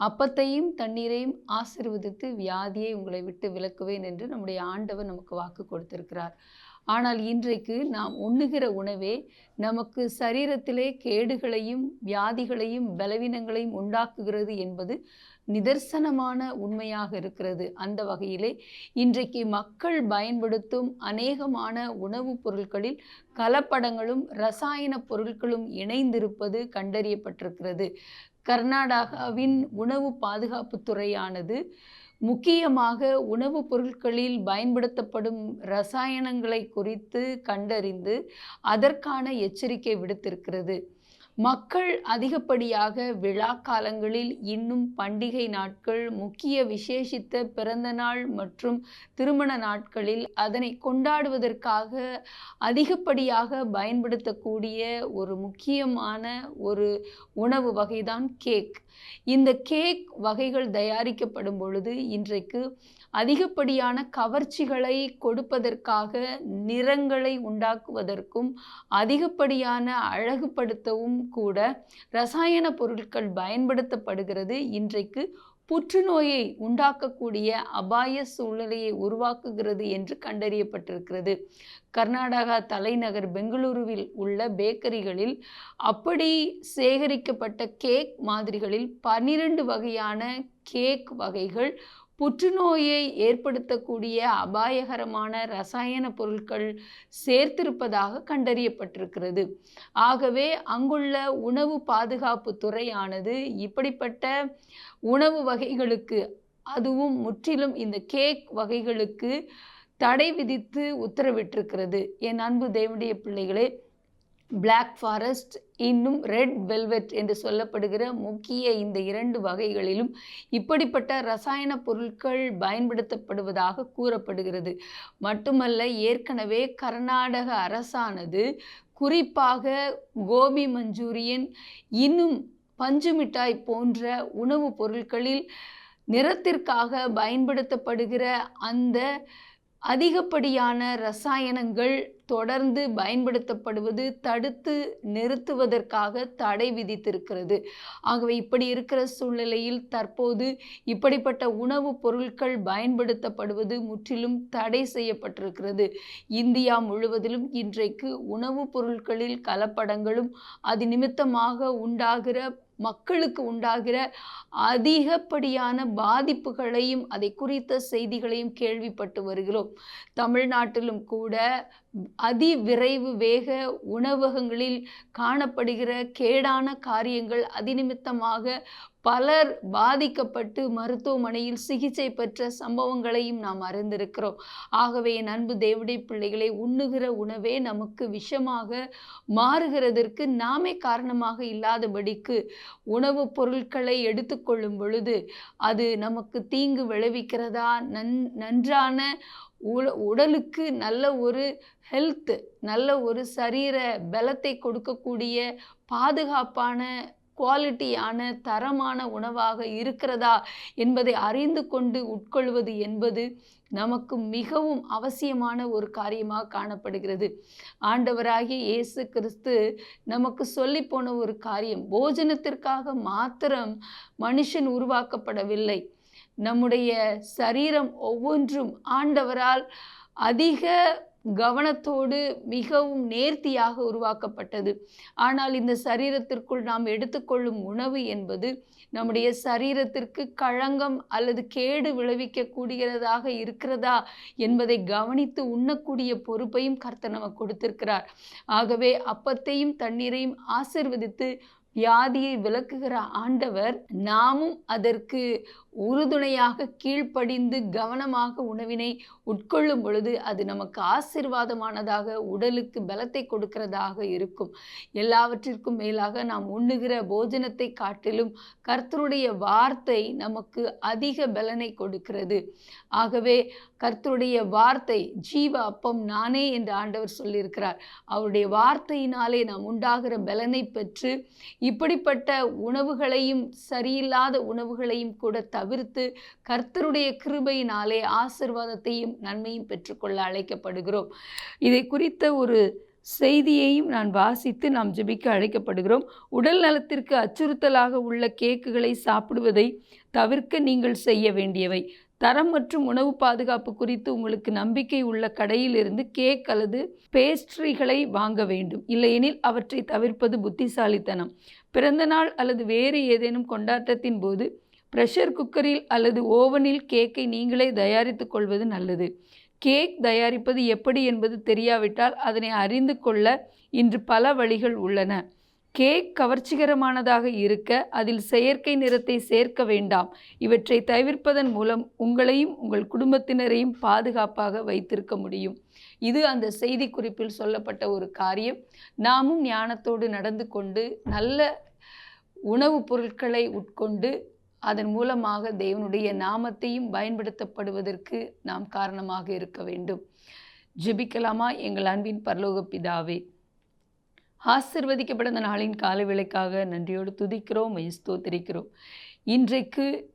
அப்பத்தையும் தண்ணீரையும் ஆசீர்வதித்து வியாதியை உங்களை விட்டு விலக்குவேன் என்று நம்முடைய ஆண்டவர் நமக்கு வாக்கு கொடுத்திருக்கிறார். ஆனால் இன்றைக்கு நாம் உண்ணுகிற உணவே நமக்கு சரீரத்திலே கேடுகளையும் வியாதிகளையும் பலவீனங்களையும் உண்டாக்குகிறது என்பது நிதர்சனமான உண்மையாக இருக்கிறது. அந்த வகையிலே இன்றைக்கு மக்கள் பயன்படுத்தும் அநேகமான உணவுப் பொருட்களில் கலப்படங்களும் ரசாயன பொருட்களும் இணைந்திருப்பது கண்டறியப்பட்டிருக்கிறது. கர்நாடகாவின் உணவு பாதுகாப்பு துறையானது முக்கியமாக உணவுப் பொருட்களில் பயன்படுத்தப்படும் ரசாயனங்களை குறித்து கண்டறிந்து அதற்கான எச்சரிக்கை விடுத்திருக்கிறது. மக்கள் அதிகப்படியாக விழா காலங்களில் இன்னும் பண்டிகை நாட்கள் முக்கிய விசேஷித்த பிறந்தநாள் மற்றும் திருமண நாட்களில் அதனை கொண்டாடுவதற்காக அதிகப்படியாக பயன்படுத்தக்கூடிய ஒரு முக்கியமான ஒரு உணவு வகைதான் கேக். இந்த கேக் வகைகள் தயாரிக்கப்படும் பொழுது இன்றைக்கு அதிகப்படியான கவர்ச்சிகளை கொடுப்பதற்காக நிறங்களை உண்டாக்குவதற்கும் அதிகப்படியான அழகுபடுத்தவும் கூட ரசாயன பொருட்கள் பயன்படுத்தப்படுகிறது. இன்றைக்கு புற்றுநோயை உண்டாக்கக்கூடிய அபாய சூழ்நிலையை உருவாக்குகிறது என்று கண்டறியப்பட்டிருக்கிறது. கர்நாடகா தலைநகர் பெங்களூருவில் உள்ள பேக்கரிகளில் அப்படி சேகரிக்கப்பட்ட கேக் மாதிரிகளில் பன்னிரண்டு வகையான கேக் வகைகள் புற்றுநோயை ஏற்படுத்தக்கூடிய அபாயகரமான ரசாயன பொருட்கள் சேர்த்திருப்பதாக கண்டறியப்பட்டிருக்கிறது. ஆகவே அங்குள்ள உணவு பாதுகாப்பு துறையானது இப்படிப்பட்ட உணவு வகைகளுக்கு அதுவும் முற்றிலும் இந்த கேக் வகைகளுக்கு தடை விதித்து உத்தரவிட்டிருக்கிறது. என் அன்பு தேவனுடைய பிள்ளைகளே பிளாக் ஃபாரஸ்ட் இன்னும் ரெட் வெல்வெட் என்று சொல்லப்படுகிற முக்கிய இந்த இரண்டு வகைகளிலும் இப்படிப்பட்ட ரசாயன பொருட்கள் பயன்படுத்தப்படுவதாக கூறப்படுகிறது. மட்டுமல்ல ஏற்கனவே கர்நாடக அரசானது குறிப்பாக கோபி மஞ்சூரியன் இன்னும் பஞ்சு மிட்டாய் போன்ற உணவுப் பொருட்களில் நிறத்திற்காக பயன்படுத்தப்படுகிற அந்த அதிகப்படியான ரசாயனங்கள் தொடர்ந்து பயன்படுத்தப்படுவது தடுத்து நிறுத்துவதற்காக தடை விதித்திருக்கிறது. ஆகவே இப்படி இருக்கிற சூழ்நிலையில் தற்போது இப்படிப்பட்ட உணவுப் பொருட்கள் பயன்படுத்தப்படுவது முற்றிலும் தடை செய்யப்பட்டிருக்கிறது. இந்தியா முழுவதிலும் இன்றைக்கு உணவுப் பொருட்களில் கலப்படங்களும் அது நிமித்தமாக உண்டாகிற மக்களுக்கு உண்டாகிற அதிகப்படியான பாதிப்புகளையும் அதை குறித்த செய்திகளையும் கேள்விப்பட்டு வருகிறோம். தமிழ்நாட்டிலும் கூட அதிவிரைவு வேக உணவகங்களில் காணப்படுகிற கேடான காரியங்கள் அதிநிமித்தமாக பலர் பாதிக்கப்பட்டு மருத்துவமனையில் சிகிச்சை பெற்ற சம்பவங்களையும் நாம் அறிந்திருக்கிறோம். ஆகவே என் அன்பு தேவடைய பிள்ளைகளை உண்ணுகிற உணவே நமக்கு விஷமாக மாறுகிறதற்கு நாமே காரணமாக இல்லாதபடிக்கு உணவுப் பொருட்களை எடுத்துக்கொள்ளும் பொழுது அது நமக்கு தீங்கு விளைவிக்கிறதா? நன் நன்றான உடலுக்கு நல்ல ஒரு ஹெல்த் நல்ல ஒரு சரீர பலத்தை கொடுக்கக்கூடிய பாதுகாப்பான குவாலிட்டியான தரமான உணவாக இருக்கிறதா என்பதை அறிந்து கொண்டு உட்கொள்வது என்பது நமக்கு மிகவும் அவசியமான ஒரு காரியமாக காணப்படுகிறது. ஆண்டவராகிய இயேசு கிறிஸ்து நமக்கு சொல்லி போன ஒரு காரியம் போஜனத்திற்காக மாத்திரம் மனுஷன் உருவாக்கப்படவில்லை. நம்முடைய சரீரம் ஒவ்வொன்றும் ஆண்டவரால் அதிக கவனத்தோடு மிகவும் நேர்த்தியாக உருவாக்கப்பட்டது. ஆனால் இந்த சரீரத்திற்குள் நாம் எடுத்துக்கொள்ளும் உணவு என்பது நம்முடைய சரீரத்திற்கு களங்கம் அல்லது கேடு விளைவிக்கக்கூடியதாக இருக்கிறதா என்பதை கவனித்து உண்ணக்கூடிய பொறுப்பையும் கர்த்தர் நமக்கு கொடுத்திருக்கிறார். ஆகவே அப்பத்தையும் தண்ணீரையும் ஆசிர்வதித்து வியாதியை விளக்குகிற ஆண்டவர் நாமும் அதற்கு உறுதுணையாக கீழ்ப்படிந்து கவனமாக உணவினை உட்கொள்ளும் பொழுது அது நமக்கு ஆசீர்வாதமானதாக உடலுக்கு பலத்தை கொடுக்கிறதாக இருக்கும். எல்லாவற்றிற்கும் மேலாக நாம் உண்ணுகிற போஜனத்தை காட்டிலும் கர்த்தருடைய வார்த்தை நமக்கு அதிக பலனை கொடுக்கிறது. ஆகவே கர்த்தருடைய வார்த்தை ஜீவ அப்பம் நானே என்று ஆண்டவர் சொல்லியிருக்கிறார். அவருடைய வார்த்தையினாலே நாம் உண்டாகிற பலனை பெற்று இப்படிப்பட்ட உணவுகளையும் சரியில்லாத உணவுகளையும் கூட தவிர்த்து கர்த்தருடைய கிருபையினாலே ஆசிர்வாதத்தையும் நன்மையும் பெற்றுக்கொள்ள அழைக்கப்படுகிறோம். இதை குறித்த ஒரு செய்தியையும் நான் வாசித்து நாம் ஜெபிக்க அழைக்கப்படுகிறோம். உடல் நலத்திற்கு அச்சுறுத்தலாக உள்ள கேக்குகளை சாப்பிடுவதை தவிர்க்க நீங்கள் செய்ய வேண்டியவை. தரம் மற்றும் உணவு பாதுகாப்பு குறித்து உங்களுக்கு நம்பிக்கை உள்ள கடையிலிருந்து கேக் அல்லது பேஸ்ட்ரிகளை வாங்க வேண்டும். இல்லையெனில் அவற்றை தவிர்ப்பது புத்திசாலித்தனம். பிறந்தநாள் அல்லது வேறு ஏதேனும் கொண்டாட்டத்தின் போது ப்ரெஷர் குக்கரில் அல்லது ஓவனில் கேக்கை நீங்களே தயாரித்து கொள்வது நல்லது. கேக் தயாரிப்பது எப்படி என்பது தெரியாவிட்டால் அதனை அறிந்து கொள்ள இன்று பல வழிகள் உள்ளன. கேக் கவர்ச்சிகரமானதாக இருக்க அதில் செயற்கை நிறத்தை சேர்க்க வேண்டாம். இவற்றை தவிர்ப்பதன் மூலம் உங்களையும் உங்கள் குடும்பத்தினரையும் பாதுகாப்பாக வைத்திருக்க முடியும். இது அந்த செய்தி குறிப்பில் சொல்லப்பட்ட ஒரு காரியம். நாமும் ஞானத்தோடு நடந்து கொண்டு நல்ல உணவுப் பொருட்களை உட்கொண்டு அதன் மூலமாக தேவனுடைய நாமத்தையும் பயன்படுத்தப்படுவதற்கு நாம் காரணமாக இருக்க வேண்டும். ஜெபிக்கலாமா? எங்கள் அன்பின் பரலோக பிதாவே ஆசிர்வதிக்கப்பட்ட நாளின் கால விலைக்காக நன்றியோடு துதிக்கிறோம் ஸ்தோத்திரிக்கிறோம். இன்றைக்கு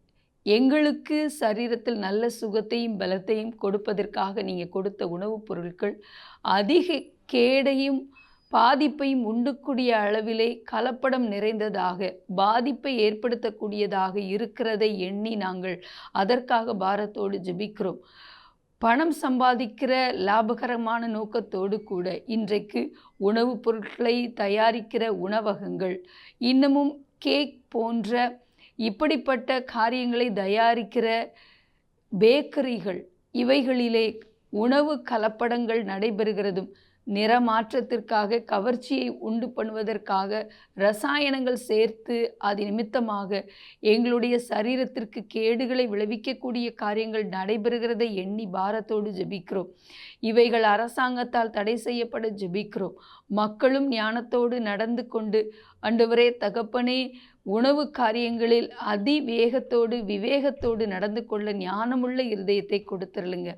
எங்களுக்கு சரீரத்தில் நல்ல சுகத்தையும் பலத்தையும் கொடுப்பதற்காக நீங்கள் கொடுத்த உணவுப் பொருட்கள் அதிக கேடையும் பாதிப்பையும் உண்டுக்கூடிய அளவிலே கலப்படம் நிறைந்ததாக பாதிப்பை ஏற்படுத்தக்கூடியதாக இருக்கிறதை எண்ணி நாங்கள் அதற்காக பாரத்தோடு ஜெபிக்கிறோம். பணம் சம்பாதிக்கிற லாபகரமான நோக்கத்தோடு கூட இன்றைக்கு உணவுப் பொருட்களை தயாரிக்கிற உணவகங்கள் இன்னமும் கேக் போன்ற இப்படிப்பட்ட காரியங்களை தயாரிக்கிற பேக்கரிகள் இவைகளிலே உணவு கலப்படங்கள் நடைபெறுகிறதும் நிறமாற்றத்திற்காக கவர்ச்சியை உண்டு பண்ணுவதற்காக ரசாயனங்கள் சேர்த்து அது நிமித்தமாக எங்களுடைய சரீரத்திற்கு கேடுகளை விளைவிக்கக்கூடிய காரியங்கள் நடைபெறுகிறதை எண்ணி பாரத்தோடு ஜபிக்கிறோம். இவைகள் அரசாங்கத்தால் தடை செய்யப்பட ஜபிக்கிறோம். மக்களும் ஞானத்தோடு நடந்து கொண்டு அண்டவரே தகப்பனே உணவு காரியங்களில் அதிவேகத்தோடு விவேகத்தோடு நடந்து கொள்ள ஞானமுள்ள இருதயத்தை கொடுத்துருளுங்க.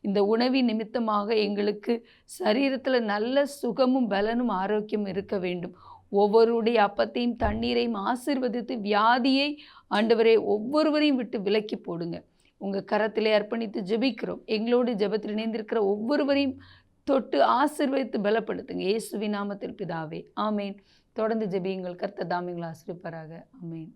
இந்த உணவின் நிமித்தமாக எங்களுக்கு சரீரத்தில் நல்ல சுகமும் பலனும் ஆரோக்கியம் இருக்க வேண்டும். ஒவ்வொருடைய அப்பத்தையும் தண்ணீரையும் ஆசீர்வதித்து வியாதியை ஆண்டவரே ஒவ்வொருவரையும் விட்டு விலக்கி போடுங்க. உங்கள் கரத்திலே அர்ப்பணித்து ஜெபிக்கிறோம். எங்களோடு ஜெபத்தில் இணைந்திருக்கிற ஒவ்வொருவரையும் தொட்டு ஆசீர்வதித்து பலப்படுத்துங்க. இயேசுவி நாமத்தில் பிதாவே. ஆமேன். தொடர்ந்து ஜெபியுங்கள். கர்த்த தாமியங்களை ஆசிரிப்பாராக அமேன்